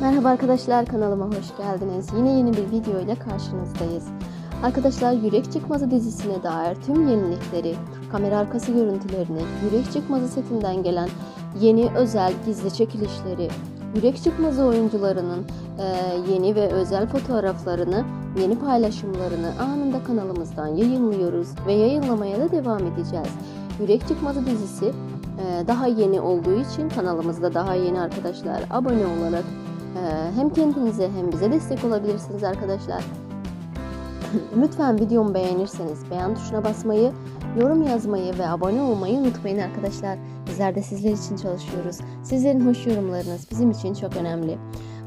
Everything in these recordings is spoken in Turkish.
Merhaba arkadaşlar kanalıma hoş geldiniz. Yine yeni bir video ile karşınızdayız. Arkadaşlar Yürek Çıkmazı dizisine dair tüm yenilikleri, kamera arkası görüntülerini, Yürek Çıkmazı setinden gelen yeni özel gizli çekilişleri, Yürek Çıkmazı oyuncularının e, yeni ve özel fotoğraflarını, yeni paylaşımlarını anında kanalımızdan yayınlıyoruz ve yayınlamaya da devam edeceğiz. Yürek Çıkmazı dizisi e, daha yeni olduğu için kanalımızda daha yeni arkadaşlar abone olarak hem kendinize hem bize destek olabilirsiniz arkadaşlar. Lütfen videomu beğenirseniz beğen tuşuna basmayı, yorum yazmayı ve abone olmayı unutmayın arkadaşlar. Bizler de sizler için çalışıyoruz. Sizlerin hoş yorumlarınız bizim için çok önemli.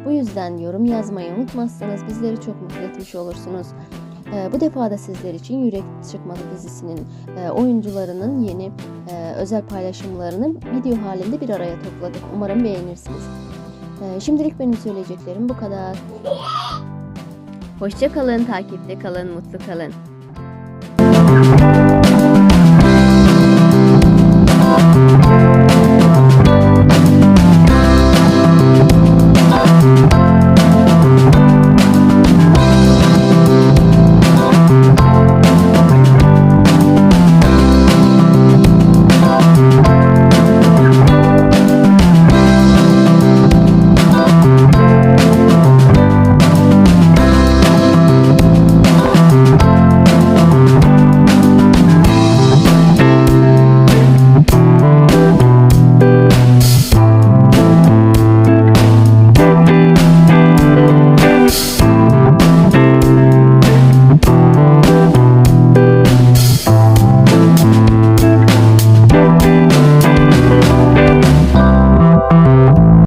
Bu yüzden yorum yazmayı unutmazsanız bizleri çok mutlu etmiş olursunuz. Ee, bu defa da sizler için Yürek Çıkmadı dizisinin e, oyuncularının yeni e, özel paylaşımlarını video halinde bir araya topladık. Umarım beğenirsiniz. Ee, Şimdilik benim söyleyeceklerim bu kadar. Hoşça kalın, takipte kalın, mutlu kalın.